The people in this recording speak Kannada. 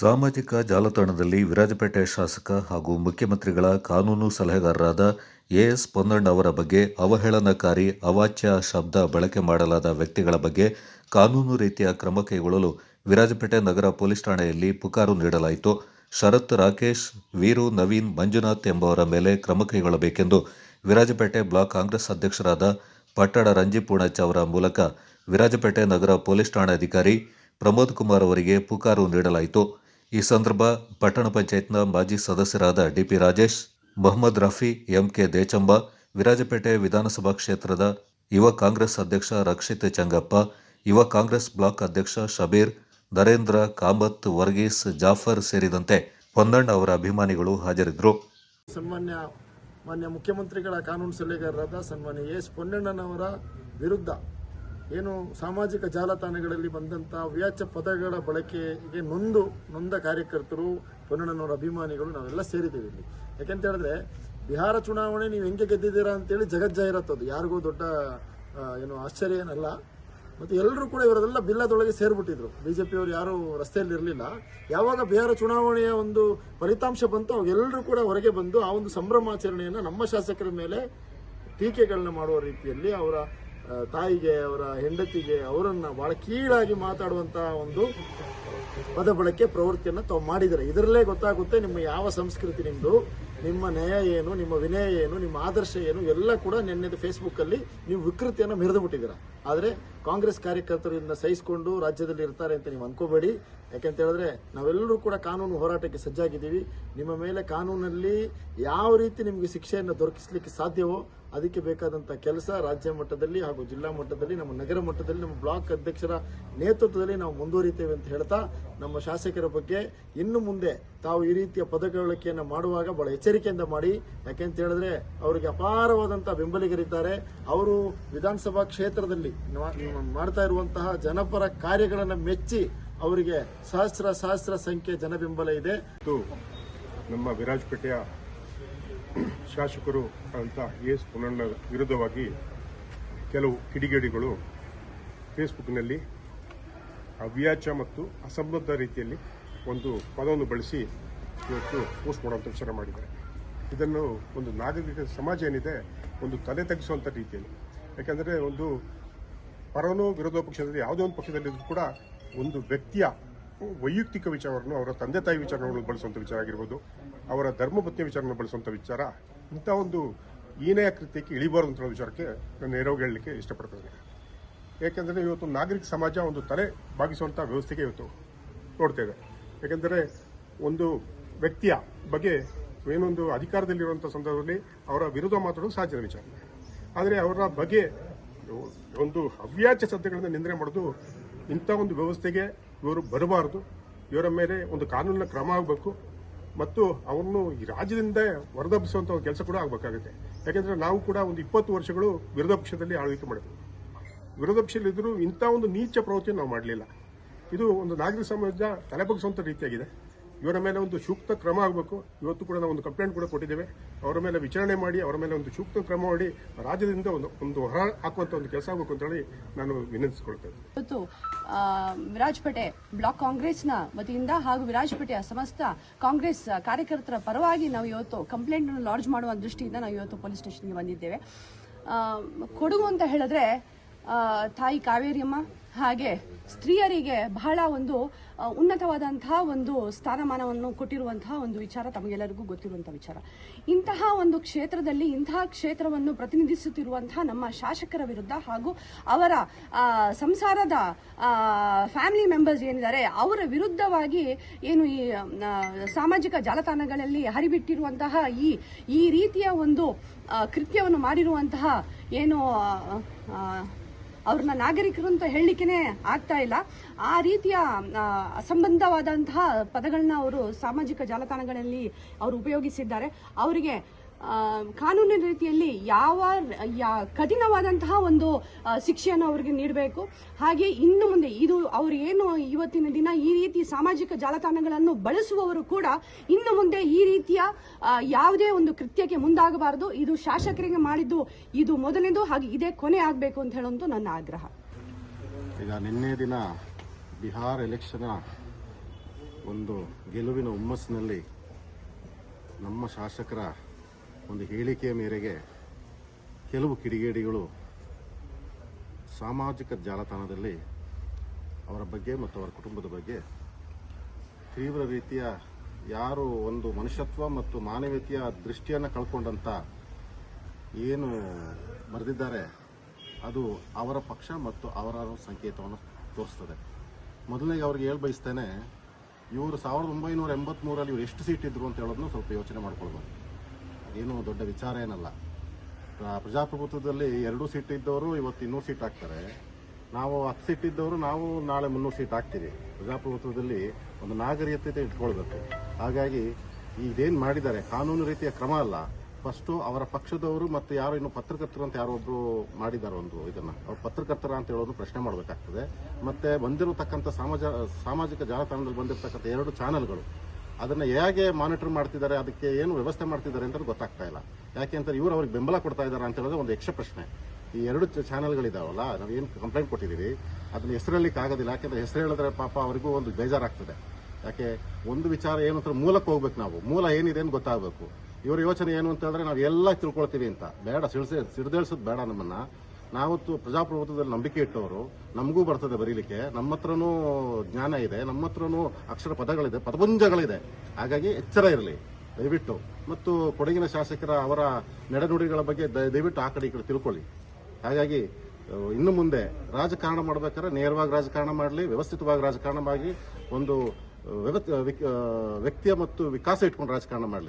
ಸಾಮಾಜಿಕ ಜಾಲತಾಣದಲ್ಲಿ ವಿರಾಜಪೇಟೆ ಶಾಸಕ ಹಾಗೂ ಮುಖ್ಯಮಂತ್ರಿಗಳ ಕಾನೂನು ಸಲಹೆಗಾರರಾದ ಎಎಸ್ ಪೊನ್ನಣ್ಣ ಅವರ ಬಗ್ಗೆ ಅವಹೇಳನಕಾರಿ, ಅವಾಚ್ಯ ಶಬ್ದ ಬಳಕೆ ಮಾಡಲಾದ ವ್ಯಕ್ತಿಗಳ ಬಗ್ಗೆ ಕಾನೂನು ರೀತಿಯ ಕ್ರಮ ಕೈಗೊಳ್ಳಲು ವಿರಾಜಪೇಟೆ ನಗರ ಪೊಲೀಸ್ ಠಾಣೆಯಲ್ಲಿ ಪುಕಾರು ನೀಡಲಾಯಿತು. ಶರತ್, ರಾಕೇಶ್, ವೀರು, ನವೀನ್, ಮಂಜುನಾಥ್ ಎಂಬವರ ಮೇಲೆ ಕ್ರಮ ಕೈಗೊಳ್ಳಬೇಕೆಂದು ವಿರಾಜಪೇಟೆ ಬ್ಲಾಕ್ ಕಾಂಗ್ರೆಸ್ ಅಧ್ಯಕ್ಷರಾದ ಪಟ್ಟಣ ರಂಜಿ ಪೂಣಚ್ಚ ಅವರ ಮೂಲಕ ವಿರಾಜಪೇಟೆ ನಗರ ಪೊಲೀಸ್ ಠಾಣಾಧಿಕಾರಿ ಪ್ರಮೋದ್ ಕುಮಾರ್ ಅವರಿಗೆ ಪುಕಾರು ನೀಡಲಾಯಿತು. ಈ ಸಂದರ್ಭ ಪಟ್ಟಣ ಪಂಚಾಯತ್ನ ಮಾಜಿ ಸದಸ್ಯರಾದ ಡಿಪಿ ರಾಜೇಶ್, ಮೊಹಮ್ಮದ್ ರಫಿ, ಎಂಕೆ ದೇಚಂಬ, ವಿರಾಜಪೇಟೆ ವಿಧಾನಸಭಾ ಕ್ಷೇತ್ರದ ಯುವ ಕಾಂಗ್ರೆಸ್ ಅಧ್ಯಕ್ಷ ರಕ್ಷಿತ್ ಚಂಗಪ್ಪ, ಯುವ ಕಾಂಗ್ರೆಸ್ ಬ್ಲಾಕ್ ಅಧ್ಯಕ್ಷ ಶಬೀರ್, ನರೇಂದ್ರ ಕಾಮತ್ ವರ್ಗೀಸ್ ಜಾಫರ್ ಸೇರಿದಂತೆ ಹೊನ್ನಣ್ಣ ಅವರ ಅಭಿಮಾನಿಗಳು ಹಾಜರಿದ್ದರು. ಸನ್ಮಾನ್ಯ, ಮಾನ್ಯ ಮುಖ್ಯಮಂತ್ರಿಗಳ ಕಾನೂನು ಸಲಹೆಗಾರರಾದ ಸನ್ಮಾನ್ಯ ಎಸ್ ಪೊನ್ನಣ್ಣನವರ ವಿರುದ್ಧ ಏನು ಸಾಮಾಜಿಕ ಜಾಲತಾಣಗಳಲ್ಲಿ ಬಂದಂಥ ವ್ಯಾಚ್ಯ ಪದಗಳ ಬಳಕೆಗೆ ನೊಂದು, ನೊಂದ ಕಾರ್ಯಕರ್ತರು, ಪೊನ್ನಣ್ಣನವರ ಅಭಿಮಾನಿಗಳು ನಾವೆಲ್ಲ ಸೇರಿದ್ದೀವಿ ಇಲ್ಲಿ. ಯಾಕೆಂತ ಹೇಳಿದ್ರೆ, ಬಿಹಾರ ಚುನಾವಣೆ ನೀವು ಹೆಂಗೆ ಗೆದ್ದಿದ್ದೀರಾ ಅಂತೇಳಿ ಜಗಜ್ಜಾಹಿರತ್ತದು ಯಾರಿಗೂ ದೊಡ್ಡ ಏನು ಆಶ್ಚರ್ಯ ಏನಲ್ಲ. ಮತ್ತು ಎಲ್ಲರೂ ಕೂಡ ಇವರೆಲ್ಲ ಬಿಲ್ಲದೊಳಗೆ ಸೇರ್ಬಿಟ್ಟಿದ್ರು. ಪಿಯವರು ಯಾರು ರಸ್ತೆಯಲ್ಲಿ ಇರಲಿಲ್ಲ ಯಾವಾಗ ಬಿಹಾರ ಚುನಾವಣೆಯ ಒಂದು ಫಲಿತಾಂಶ ಬಂತು ಅವಾಗೆಲ್ಲರೂ ಕೂಡ ಹೊರಗೆ ಬಂದು ಆ ಒಂದು ಸಂಭ್ರಮಾಚರಣೆಯನ್ನು ನಮ್ಮ ಶಾಸಕರ ಮೇಲೆ ಟೀಕೆಗಳನ್ನ ಮಾಡುವ ರೀತಿಯಲ್ಲಿ ಅವರ ತಾಯಿಗೆ, ಅವರ ಹೆಂಡತಿಗೆ, ಅವರನ್ನ ಬಹಳ ಕೀಳಾಗಿ ಮಾತಾಡುವಂತಹ ಒಂದು ಪದ ಬಳಕೆ ಪ್ರವೃತ್ತಿಯನ್ನು ತಾವು ಮಾಡಿದರೆ ಇದರಲ್ಲೇ ಗೊತ್ತಾಗುತ್ತೆ ನಿಮ್ಮ ಯಾವ ಸಂಸ್ಕೃತಿ ನಿಮ್ಮದು ನಿಮ್ಮ ನಯ ಏನು, ನಿಮ್ಮ ವಿನಯ ಏನು, ನಿಮ್ಮ ಆದರ್ಶ ಏನು, ಎಲ್ಲ ಕೂಡ ನಿನ್ನೆದು ಫೇಸ್ಬುಕ್ಕಲ್ಲಿ ನೀವು ವಿಕೃತಿಯನ್ನು ಮೆರೆದು ಬಿಟ್ಟಿದ್ದೀರಾ. ಆದರೆ ಕಾಂಗ್ರೆಸ್ ಕಾರ್ಯಕರ್ತರು ಇದನ್ನ ಸಹಿಸಿಕೊಂಡು ರಾಜ್ಯದಲ್ಲಿ ಇರ್ತಾರೆ ಅಂತ ನೀವು ಅನ್ಕೋಬೇಡಿ. ಯಾಕೆಂತ ಹೇಳಿದ್ರೆ ನಾವೆಲ್ಲರೂ ಕೂಡ ಕಾನೂನು ಹೋರಾಟಕ್ಕೆ ಸಜ್ಜಾಗಿದ್ದೀವಿ. ನಿಮ್ಮ ಮೇಲೆ ಕಾನೂನಲ್ಲಿ ಯಾವ ರೀತಿ ನಿಮಗೆ ಶಿಕ್ಷೆಯನ್ನು ದೊರಕಿಸಲಿಕ್ಕೆ ಸಾಧ್ಯವೋ ಅದಕ್ಕೆ ಬೇಕಾದಂಥ ಕೆಲಸ ರಾಜ್ಯ ಮಟ್ಟದಲ್ಲಿ ಹಾಗೂ ಜಿಲ್ಲಾ ಮಟ್ಟದಲ್ಲಿ, ನಮ್ಮ ನಗರ ಮಟ್ಟದಲ್ಲಿ, ನಮ್ಮ ಬ್ಲಾಕ್ ಅಧ್ಯಕ್ಷರ ನೇತೃತ್ವದಲ್ಲಿ ನಾವು ಮುಂದುವರಿತೇವೆ ಅಂತ ಹೇಳ್ತಾ ನಮ್ಮ ಶಾಸಕರ ಬಗ್ಗೆ ಇನ್ನು ಮುಂದೆ ತಾವು ಈ ರೀತಿಯ ಪದಗಳಿಕೆಯನ್ನು ಮಾಡುವಾಗ ಬಹಳ ಎಚ್ಚರಿಕೆಯಿಂದ ಮಾಡಿ. ಯಾಕೆಂತ ಹೇಳಿದ್ರೆ ಅವರಿಗೆ ಅಪಾರವಾದಂಥ ಬೆಂಬಲಿಗರಿದ್ದಾರೆ. ಅವರು ವಿಧಾನಸಭಾ ಕ್ಷೇತ್ರದಲ್ಲಿ ನಾ- ಮಾಡ್ತಾ ಇರುವಂತಹ ಜನಪರ ಕಾರ್ಯಗಳನ್ನು ಮೆಚ್ಚಿ ಅವರಿಗೆ ಸಹಸ್ರ ಸಹಸ್ರ ಸಂಖ್ಯೆ ಜನಬೆಂಬಲ ಇದೆ. ನಮ್ಮ ವಿರಾಜಪೇಟೆಯ ಶಾಸಕರು ಅಂತ ಎಸ್ ಪುನಣ್ಣ ವಿರುದ್ಧವಾಗಿ ಕೆಲವು ಕಿಡಿಗೇಡಿಗಳು ಫೇಸ್ಬುಕ್ನಲ್ಲಿ ಅವ್ಯಾಚ ಮತ್ತು ಅಸಂಬದ್ಧ ರೀತಿಯಲ್ಲಿ ಒಂದು ಪದವನ್ನು ಬಳಸಿ ಇವತ್ತು ಪೋಸ್ಟ್ ಮಾಡುವಂಥ ವಿಚಾರ ಮಾಡಿದ್ದಾರೆ. ಇದನ್ನು ಒಂದು ನಾಗರಿಕ ಸಮಾಜ ಏನಿದೆ, ಒಂದು ತಲೆ ತಗ್ಗಿಸುವಂಥ ರೀತಿಯಲ್ಲಿ. ಯಾಕೆಂದರೆ ಒಂದು ಪರನೋ ವಿರೋಧ ಪಕ್ಷದಲ್ಲಿ ಯಾವುದೋ ಒಂದು ಪಕ್ಷದಲ್ಲಿದ್ದರೂ ಕೂಡ ಒಂದು ವ್ಯಕ್ತಿಯ ವೈಯಕ್ತಿಕ ವಿಚಾರವನ್ನು ಅವರ ತಂದೆ ತಾಯಿ ವಿಚಾರಗಳನ್ನು ಬಳಸುವಂಥ ವಿಚಾರ ಆಗಿರ್ಬೋದು, ಅವರ ಧರ್ಮಪತ್ನಿ ವಿಚಾರವನ್ನು ಬಳಸುವಂಥ ವಿಚಾರ, ಇಂಥ ಒಂದು ಏನೇ ಕೃತ್ಯಕ್ಕೆ ಇಳಿಬಾರದು ಅಂತ ವಿಚಾರಕ್ಕೆ ನಾನು ನೆರವು ಹೇಳಲಿಕ್ಕೆ ಇಷ್ಟಪಡ್ತೇನೆ ಏಕೆಂದರೆ ಇವತ್ತು ನಾಗರಿಕ ಸಮಾಜ ಒಂದು ತಲೆ ಬಾಗಿಸುವಂಥ ವ್ಯವಸ್ಥೆಗೆ ಇವತ್ತು ನೋಡ್ತೇವೆ ಏಕೆಂದರೆ ಒಂದು ವ್ಯಕ್ತಿಯ ಬಗ್ಗೆ ಏನೊಂದು ಅಧಿಕಾರದಲ್ಲಿರುವಂಥ ಸಂದರ್ಭದಲ್ಲಿ ಅವರ ವಿರುದ್ಧ ಮಾತಾಡೋದು ಸಾಧ್ಯದ ವಿಚಾರ. ಆದರೆ ಅವರ ಬಗ್ಗೆ ಒಂದು ಅವ್ಯಾಜ್ಯ ಶಬ್ದಗಳಿಂದ ನಿಂದನೆ ಮಾಡೋದು ಇಂಥ ಒಂದು ವ್ಯವಸ್ಥೆಗೆ ಇವರು ಬರಬಾರದು. ಇವರ ಮೇಲೆ ಒಂದು ಕಾನೂನಿನ ಕ್ರಮ ಆಗಬೇಕು. ಮತ್ತು ಅವರನ್ನು ಈ ರಾಜ್ಯದಿಂದ ಹೊರದಬ್ಬಿಸುವಂಥ ಒಂದು ಕೆಲಸ ಕೂಡ ಆಗಬೇಕಾಗುತ್ತೆ. ಯಾಕೆಂದರೆ ನಾವು ಕೂಡ ಒಂದು ಇಪ್ಪತ್ತು ವರ್ಷಗಳು ವಿರೋಧ ಪಕ್ಷದಲ್ಲಿ ಆಳ್ವಿಕೆ ಮಾಡಿದ್ವಿ. ವಿರೋಧ ಪಕ್ಷದಲ್ಲಿದ್ದರೂ ಇಂಥ ಒಂದು ನೀಚ ಪ್ರವೃತ್ತಿಯನ್ನು ನಾವು ಮಾಡಲಿಲ್ಲ. ಇದು ಒಂದು ನಾಗರಿಕ ಸಮಾಜ ತಲೆಬಗ್ಸುವಂಥ ರೀತಿಯಾಗಿದೆ. ಇವರ ಮೇಲೆ ಒಂದು ಸೂಕ್ತ ಕ್ರಮ ಆಗಬೇಕು. ಇವತ್ತು ಕೂಡ ನಾವು ಒಂದು ಕಂಪ್ಲೇಂಟ್ ಕೂಡ ಕೊಟ್ಟಿದ್ದೇವೆ. ಅವರ ಮೇಲೆ ವಿಚಾರಣೆ ಮಾಡಿ, ಅವರ ಮೇಲೆ ಒಂದು ಸೂಕ್ತ ಕ್ರಮ ಮಾಡಿ, ರಾಜ್ಯದಿಂದ ಒಂದು ಒಂದು ಹೊರ ಹಾಕುವಂತ ಒಂದು ಕೆಲಸ ಆಗಬೇಕು ಅಂತ ಹೇಳಿ ನಾನು ವಿನಂತಿಸಿಕೊಳ್ತೇನೆ ಇವತ್ತು ವಿರಾಜ್ಪೇಟೆ ಬ್ಲಾಕ್ ಕಾಂಗ್ರೆಸ್ನ ವತಿಯಿಂದ ಹಾಗೂ ವಿರಾಜಪೇಟೆಯ ಸಮಸ್ತ ಕಾಂಗ್ರೆಸ್ ಕಾರ್ಯಕರ್ತರ ಪರವಾಗಿ ನಾವು ಇವತ್ತು ಕಂಪ್ಲೇಂಟ್ ಲಾಡ್ಜ್ ಮಾಡುವ ದೃಷ್ಟಿಯಿಂದ ನಾವು ಇವತ್ತು ಪೊಲೀಸ್ ಸ್ಟೇಷನ್ಗೆ ಬಂದಿದ್ದೇವೆ. ಕೊಡುಗು ಅಂತ ಹೇಳಿದ್ರೆ ತಾಯಿ ಕಾವೇರಿಯಮ್ಮ ಹಾಗೆ ಸ್ತ್ರೀಯರಿಗೆ ಬಹಳ ಒಂದು ಉನ್ನತವಾದಂತಹ ಒಂದು ಸ್ಥಾನಮಾನವನ್ನು ಕೊಟ್ಟಿರುವಂತಹ ಒಂದು ವಿಚಾರ ತಮಗೆಲ್ಲರಿಗೂ ಗೊತ್ತಿರುವಂತಹ ವಿಚಾರ. ಇಂತಹ ಒಂದು ಕ್ಷೇತ್ರದಲ್ಲಿ, ಇಂತಹ ಕ್ಷೇತ್ರವನ್ನು ಪ್ರತಿನಿಧಿಸುತ್ತಿರುವಂತಹ ನಮ್ಮ ಶಾಸಕರ ವಿರುದ್ಧ ಹಾಗೂ ಅವರ ಸಂಸಾರದ ಫ್ಯಾಮಿಲಿ ಮೆಂಬರ್ಸ್ ಏನಿದ್ದಾರೆ, ಅವರ ವಿರುದ್ಧವಾಗಿ ಏನು ಈ ಸಾಮಾಜಿಕ ಜಾಲತಾಣಗಳಲ್ಲಿ ಹರಿಬಿಟ್ಟಿರುವಂತಹ ಈ ಈ ರೀತಿಯ ಒಂದು ಕೃತ್ಯವನ್ನು ಮಾಡಿರುವಂತಹ ಏನು ಅವ್ರನ್ನ ನಾಗರಿಕರು ಅಂತ ಹೇಳಲಿಕ್ಕೆ ಆಗ್ತಾ ಇಲ್ಲ. ಆ ರೀತಿಯ ಅಸಂಬಂಧವಾದಂತಹ ಪದಗಳನ್ನ ಅವರು ಸಾಮಾಜಿಕ ಜಾಲತಾಣಗಳಲ್ಲಿ ಅವರು ಉಪಯೋಗಿಸಿದ್ದಾರೆ. ಅವರಿಗೆ ಕಾನೂನಿನ ರೀತಿಯಲ್ಲಿ ಯಾವ ಕಠಿಣವಾದಂತಹ ಒಂದು ಶಿಕ್ಷೆಯನ್ನು ಅವರಿಗೆ ನೀಡಬೇಕು. ಹಾಗೆ ಇನ್ನು ಮುಂದೆ ಇದು ಅವರು ಏನು ಇವತ್ತಿನ ದಿನ ಈ ರೀತಿ ಸಾಮಾಜಿಕ ಜಾಲತಾಣಗಳನ್ನು ಬಳಸುವವರು ಕೂಡ ಇನ್ನು ಮುಂದೆ ಈ ರೀತಿಯ ಯಾವುದೇ ಒಂದು ಕೃತ್ಯಕ್ಕೆ ಮುಂದಾಗಬಾರದು. ಇದು ಶಾಸಕರಿಗೆ ಮಾಡಿದ್ದು ಇದು ಮೊದಲನೇದು ಹಾಗೆ ಇದೇ ಕೊನೆ ಆಗಬೇಕು ಅಂತ ಹೇಳೋದು ನನ್ನ ಆಗ್ರಹ. ಈಗ ನಿನ್ನೆ ದಿನ ಬಿಹಾರ್ ಎಲೆಕ್ಷನ್ ಒಂದು ಗೆಲುವಿನ ಹುಮ್ಮಸ್ಸಿನಲ್ಲಿ ನಮ್ಮ ಶಾಸಕರ ಒಂದು ಹೇಳಿಕೆಯ ಮೇರೆಗೆ ಕೆಲವು ಕಿಡಿಗೇಡಿಗಳು ಸಾಮಾಜಿಕ ಜಾಲತಾಣದಲ್ಲಿ ಅವರ ಬಗ್ಗೆ ಮತ್ತು ಅವರ ಕುಟುಂಬದ ಬಗ್ಗೆ ತೀವ್ರ ರೀತಿಯ ಯಾರು ಒಂದು ಮನುಷ್ಯತ್ವ ಮತ್ತು ಮಾನವೀಯತೆಯ ದೃಷ್ಟಿಯನ್ನು ಕಳ್ಕೊಂಡಂತ ಏನು ಬರೆದಿದ್ದಾರೆ, ಅದು ಅವರ ಪಕ್ಷ ಮತ್ತು ಅವರ ಸಂಕೇತವನ್ನು ತೋರಿಸ್ತದೆ. ಮೊದಲನೇಗೆ ಅವ್ರಿಗೆ ಹೇಳಿ ಬಯಸ್ತೇನೆ, ಇವರು ಸಾವಿರದ ಒಂಬೈನೂರ ಎಂಬತ್ಮೂರಲ್ಲಿ ಇವರು ಎಷ್ಟು ಸೀಟ್ ಇದ್ರು ಅಂತ ಹೇಳೋದನ್ನು ಸ್ವಲ್ಪ ಯೋಚನೆ ಮಾಡ್ಕೊಳ್ಬೋದು ಏನು ದೊಡ್ಡ ವಿಚಾರ ಏನಲ್ಲ. ಪ್ರಜಾಪ್ರಭುತ್ವದಲ್ಲಿ ಎರಡು ಸೀಟ್ ಇದ್ದವರು ಇವತ್ತು ಇನ್ನೂರು ಸೀಟ್ ಹಾಕ್ತಾರೆ. ನಾವು ಹತ್ತು ಸೀಟ್ ಇದ್ದವರು ನಾವು ನಾಳೆ ಮುನ್ನೂರು ಸೀಟ್ ಹಾಕ್ತೀವಿ. ಪ್ರಜಾಪ್ರಭುತ್ವದಲ್ಲಿ ಒಂದು ನಾಗರಿಕತೆ ಇಟ್ಕೊಳ್ಬೇಕು. ಹಾಗಾಗಿ ಇದೇನು ಮಾಡಿದ್ದಾರೆ, ಕಾನೂನು ರೀತಿಯ ಕ್ರಮ ಅಲ್ಲ. ಫಸ್ಟು ಅವರ ಪಕ್ಷದವರು ಮತ್ತು ಯಾರು ಇನ್ನು ಪತ್ರಕರ್ತರು ಅಂತ ಯಾರೋ ಒಬ್ರು ಮಾಡಿದ್ದಾರೆ ಒಂದು ಇದನ್ನು. ಅವ್ರು ಪತ್ರಕರ್ತರ ಅಂತ ಹೇಳೋದು ಪ್ರಶ್ನೆ ಮಾಡಬೇಕಾಗ್ತದೆ. ಮತ್ತು ಬಂದಿರತಕ್ಕಂಥ ಸಮಾಜ, ಸಾಮಾಜಿಕ ಜಾಲತಾಣದಲ್ಲಿ ಬಂದಿರತಕ್ಕಂಥ ಎರಡು ಚಾನೆಲ್ಗಳು ಅದನ್ನ ಹೇಗೆ ಮಾನಿಟರ್ ಮಾಡ್ತಿದ್ದಾರೆ, ಅದಕ್ಕೆ ಏನು ವ್ಯವಸ್ಥೆ ಮಾಡ್ತಿದ್ದಾರೆ ಅಂತ ಗೊತ್ತಾಗ್ತಾ ಇಲ್ಲ. ಯಾಕೆ ಅಂತ ಇವರು ಅವ್ರಿಗೆ ಬೆಂಬಲ ಕೊಡ್ತಾ ಇದ್ದಾರೆ ಅಂತ ಹೇಳೋದು ಒಂದು ಯಕ್ಷ ಪ್ರಶ್ನೆ. ಈ ಎರಡು ಚಾನೆಲ್ಗಳಿದಾವಲ್ಲ ನಾವು ಏನು ಕಂಪ್ಲೇಂಟ್ ಕೊಟ್ಟಿದ್ದೀವಿ, ಅದನ್ನ ಹೆಸರಲ್ಲಿಕ್ಕೆ ಆಗೋದಿಲ್ಲ ಯಾಕೆಂದ್ರೆ ಹೆಸರು ಹೇಳಿದ್ರೆ ಪಾಪ ಅವರಿಗೂ ಒಂದು ಬೇಜಾರಾಗ್ತದೆ. ಯಾಕೆ, ಒಂದು ವಿಚಾರ ಏನು ಅಂತ ಮೂಲಕ್ಕೆ ಹೋಗ್ಬೇಕು ನಾವು. ಮೂಲ ಏನಿದೆ ಅಂತ ಗೊತ್ತಾಗಬೇಕು. ಇವರ ಯೋಚನೆ ಏನು ಅಂತ ಹೇಳಿದ್ರೆ ನಾವು ಎಲ್ಲ ತಿಳ್ಕೊಳ್ತೀವಿ ಅಂತ. ಬೇಡ, ಸಿಡ್ಸ ಸಿಡ್ದೇಳ್ಸೋದು ಬೇಡ ನಮ್ಮನ್ನ. ನಾವತ್ತು ಪ್ರಜಾಪ್ರಭುತ್ವದಲ್ಲಿ ನಂಬಿಕೆ ಇಟ್ಟವರು, ನಮಗೂ ಬರ್ತದೆ ಬರೀಲಿಕ್ಕೆ. ನಮ್ಮ ಹತ್ರನೂ ಜ್ಞಾನ ಇದೆ ನಮ್ಮ ಹತ್ರನೂ ಅಕ್ಷರ ಪದಗಳಿದೆ, ಪದಪುಂಜಗಳಿದೆ. ಹಾಗಾಗಿ ಎಚ್ಚರ ಇರಲಿ, ದಯವಿಟ್ಟು. ಮತ್ತು ಕೊಡಗಿನ ಶಾಸಕರ ಅವರ ನಡೆನುಡಿಗಳ ಬಗ್ಗೆ ದಯವಿಟ್ಟು ಆ ಕಡೆ ಈ ಕಡೆ ತಿಳ್ಕೊಳ್ಳಿ. ಹಾಗಾಗಿ ಇನ್ನು ಮುಂದೆ ರಾಜಕಾರಣ ಮಾಡಬೇಕಾದ್ರೆ ನೇರವಾಗಿ ರಾಜಕಾರಣ ಮಾಡಲಿ, ವ್ಯವಸ್ಥಿತವಾಗಿ ರಾಜಕಾರಣವಾಗಿ ಒಂದು ವ್ಯಕ್ತಿಯ ಮತ್ತು ವಿಕಾಸ ಇಟ್ಕೊಂಡು ರಾಜಕಾರಣ ಮಾಡಲಿ.